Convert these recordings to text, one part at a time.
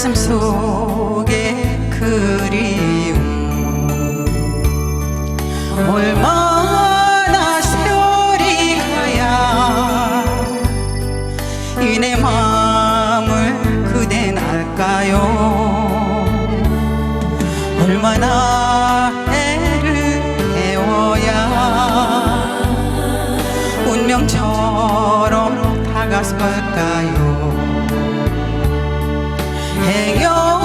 가슴 속에 그리움. 얼마나 세월이 가야 이 내 마음을 그댄 알까요? 얼마나 애를 배워야 운명처럼 다가설까요? Hang your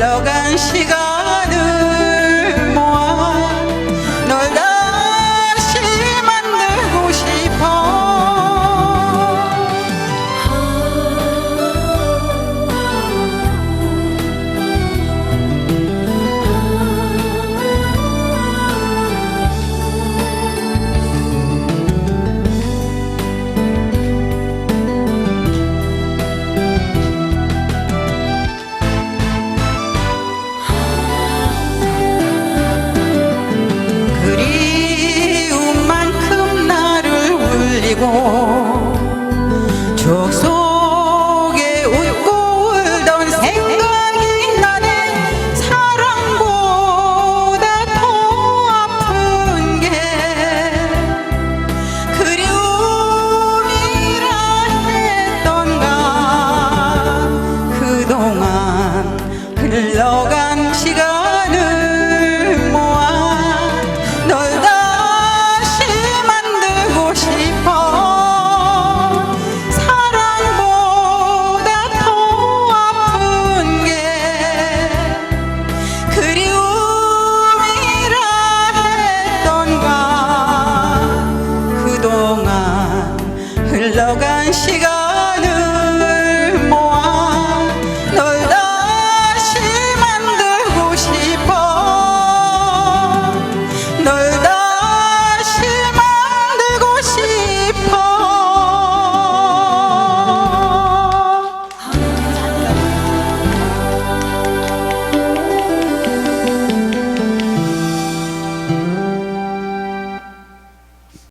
흘러간 시간. Oh.